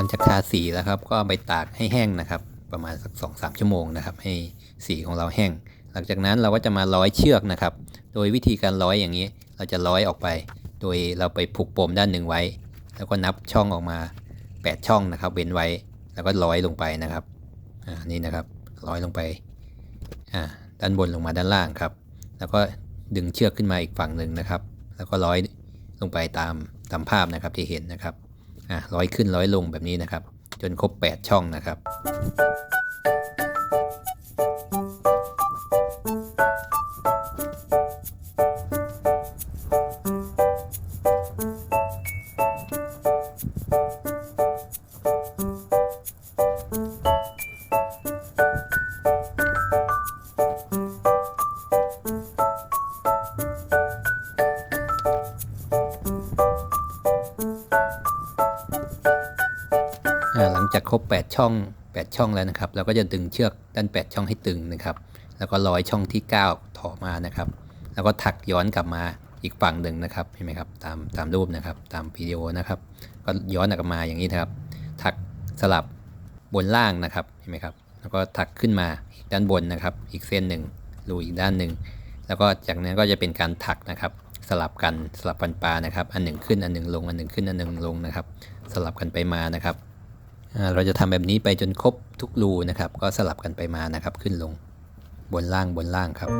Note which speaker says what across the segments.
Speaker 1: ลังจากทาสีแล้วครับ ก็ไปตากให้แห้งนะครับ ประมาณสัก2อสชั่วโมงนะครับ ให้สีของเราแห้ง หลังจากนั้นเราก็จะมาร้อยเชือกนะครับ โดยวิธีการร้อยอย่างนี้ เราจะร้อยออกไป โดยเราไปผูกปมด้านหนึ่งไว้ แล้วก็นับช่องออกมา 8 ช่องนะครับ เว้นไว้ แล้วก็ร้อยลงไปนะครับ อ่า นี่นะครับ ร้อยลงไป อ่า ด้านบนลงมาด้านล่างครับ แล้วก็ดึงเชือกขึ้นมาอีกฝั่งหนึ่งนะครับ แล้วก็ร้อยลงไปตามตามภาพนะครับที่เห็นนะครับ ร้อยขึ้นร้อยลงแบบนี้นะครับ จนครบ 8 ช่องนะครับ จากครบ 8 ช่อง 8 ช่องแล้วนะครับ เราก็จะดึงเชือกด้าน 8 ช่องให้ตึงนะครับ แล้วก็ร้อยช่องที่ 9 ถอมานะครับ แล้วก็ถักย้อนกลับมาอีกฝั่งหนึ่งนะครับเห็นไหมครับตามตามรูปนะครับ ตามวิดีโอนะครับ ก็ย้อนกลับมาอย่างนี้นะครับ ถักสลับบนล่างนะครับเห็นไหมครับ แล้วก็ถักขึ้นมาอีกด้านบนนะครับ อีกเส้นหนึ่งรูอีกด้านหนึ่งแล้วก็จากนั้นก็จะเป็นการถักนะครับสลับกันสลับฟันปลานะครับ อันหนึ่งขึ้นอันหนึ่งลงอันหนึ่งขึ้นอันหนึ่งลงนะครับ สลับกันไปมานะครับ เราจะทำแบบนี้ไปจนครบทุกรูนะครับ ก็สลับกันไปมานะครับ ขึ้นลงบนล่างบนล่างครับ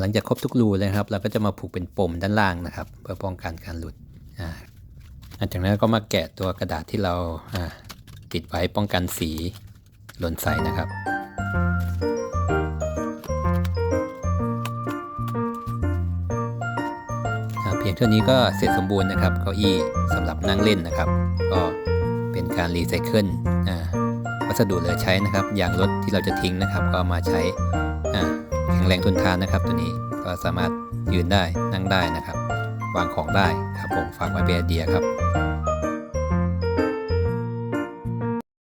Speaker 1: หลังจากครบทุกรูเลยครับ เราก็จะมาผูกเป็นปมด้านล่างนะครับ เพื่อป้องกันการหลุดอ่าหลังจากนั้นก็มาแกะตัวกระดาษที่เราติดไว้ป้องกันสีหล่นใส่นะครับอ่าเพียงเท่านี้ก็เสร็จสมบูรณ์นะครับเก้าอี้สำหรับนั่งเล่นนะครับ ก็เป็นการรีไซเคิลอ่าวัสดุเหลือใช้นะครับยางรถที่เราจะทิ้งนะครับ ก็มาใช้อ่า แข็งแรงทนทานนะครับตัวนี้ก็สามารถยืนได้นั่งได้นะครับ วางของได้ครับผมฝากไว้เป็นไอเดียครับ